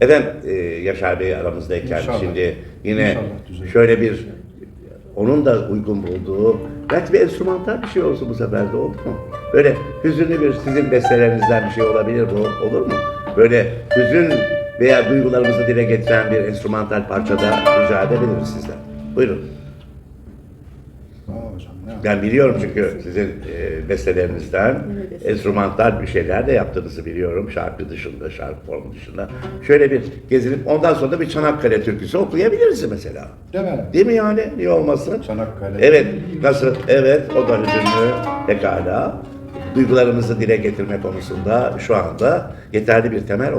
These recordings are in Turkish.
Efendim e, Yaşar Bey aramızdayken İnşallah. şimdi yine İnşallah düzelir. şöyle bir onun da uygun bulduğu belki bir enstrümantal bir şey olsun bu sefer de oldu mu? Böyle hüzünlü bir sizin bestelerinizden bir şey olabilir bu olur mu? Böyle hüzün veya duygularımızı dile getiren bir enstrümantal parçada rica edebiliriz sizden. Buyurun. Aa hocam Ben biliyorum çünkü sizin e, bestelerinizden enstrümantal bir şeyler de yaptığınızı biliyorum. Şarkı dışında, şarkı formu dışında. Şöyle bir gezinip ondan sonra da bir Çanakkale türküsü okuyabiliriz mesela. Değil mi? Değil mi yani? Niye olmasın? Çanakkale. Evet. Nasıl? Evet. O da hüzünlü. Pekala. Duygularımızı dile getirme konusunda şu anda yeterli bir temel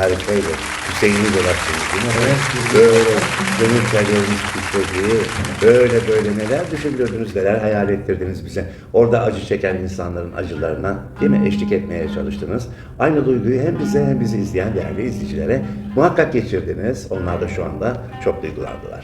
Harikaydı. Hüseyin'i dolaştınız değil mi? Evet. Böyle gönül telleriniz titredi. Böyle böyle neler düşündürdünüz, neler hayal ettirdiniz bize. Orada acı çeken insanların acılarına değil mi eşlik etmeye çalıştınız. Aynı duyguyu hem bize hem bizi izleyen değerli izleyicilere muhakkak geçirdiniz. Onlar da şu anda çok duygulandılar.